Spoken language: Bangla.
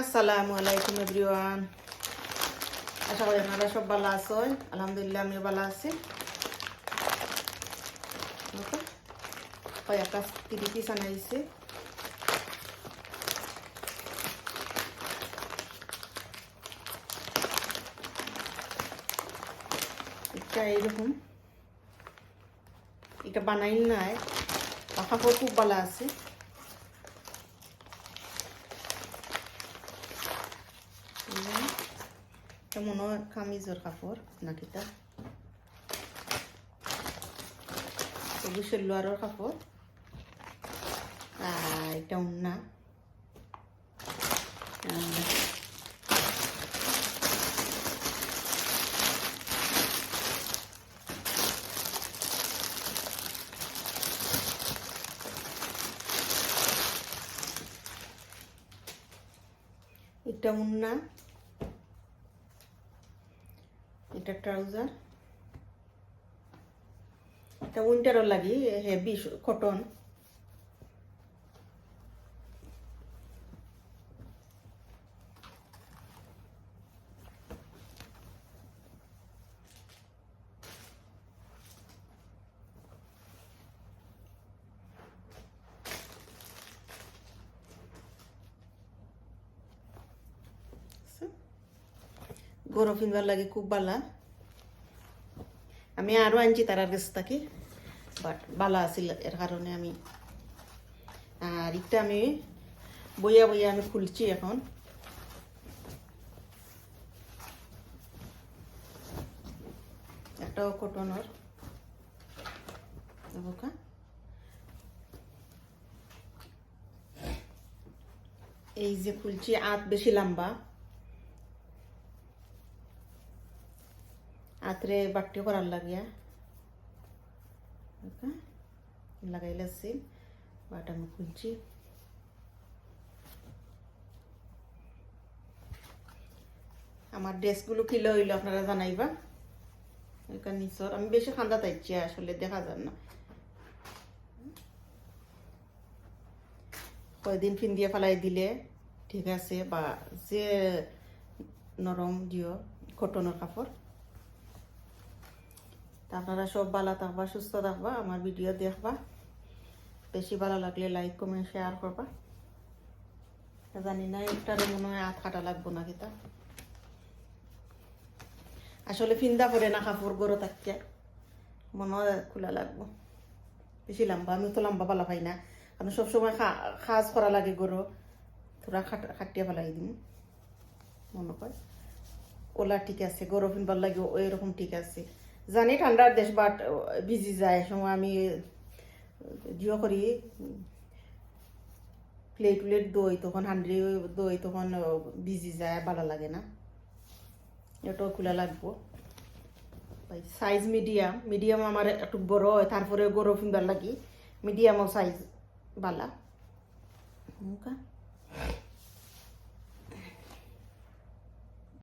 আসসালামু আলাইকুম এভরিওয়ান। আশা করি আপনারা সব ভালো আছেন। আলহামদুলিল্লাহ, আমিও ভালো আছি। ওকে। কয়েকটা তিরি পিস আনাইছে। এটা এইরকম এটা বানাই নাই। কাপড় খুব ভালো আছে। এটা মনে হয় কামিজের কাপড় নাকি তা এগুলো সেলোয়ারের কাপড় আর এটা উন্না এটা উন্না এটা ট্রাউজার এটা উইন্টারও লাগি হেভি কটন গরম কিনবার লাগে খুব ভালা আমি আরও আনছি তার কাছে থাকি বাট ভালো আছিল এর কারণে আমি। আর এটা আমি বইয়া বইয়া আমি খুলছি এখন। একটাও কটনের এই যে খুলছি, আত বেশি লম্বা। আতরে বাট্টি করার লাগিয়া লাগাইলে সিল বাট আমি খুলছি আমার ড্রেসগুলো কিলো হইল আপনারা জানাইবা এখানে নিচর আমি বেশি খান্দা তাইছি আসলে দেখা যান না কয়দিন ফিন দিয়ে ফেলাই দিলে ঠিক আছে বা যে নরম দিও কটনের কাপড় আপনারা সব ভালো থাকবা, সুস্থ থাকবা, আমার ভিডিও দেখবা। বেশি ভালো লাগলে লাইক কমেন্ট শেয়ার করবা। জানি না একটারে মনে হয় আট কাটা লাগবো না কিতা আসলে ফিন্দা পরে না কাপড় গরো থাকতে। মনে হয় খোলা লাগবো। বেশি লম্বা, আমি তো লম্বা ভালো পাই না। কারণ সবসময় খাজ করা লাগে গরো। থোড়া খাটিয়ে ফেলাই দিম। মনে কয় ওলা ঠিক আছে, গরো ফিনবার লাগে ওইরকম ঠিক আছে। জানি ঠান্ডার দেশ বাট বিজি যায়। সময় আমি জিও করি প্লেট প্লেট দই, তখন হান্ডি দই তখন বিজি যায়, ভালো লাগে না। এটাও খোলা লাগবো। সাইজ মিডিয়াম মিডিয়াম আমার একটু বড় হয়, তারপরে গরু ফিনবার লাগি। মিডিয়ামও সাইজ বালা।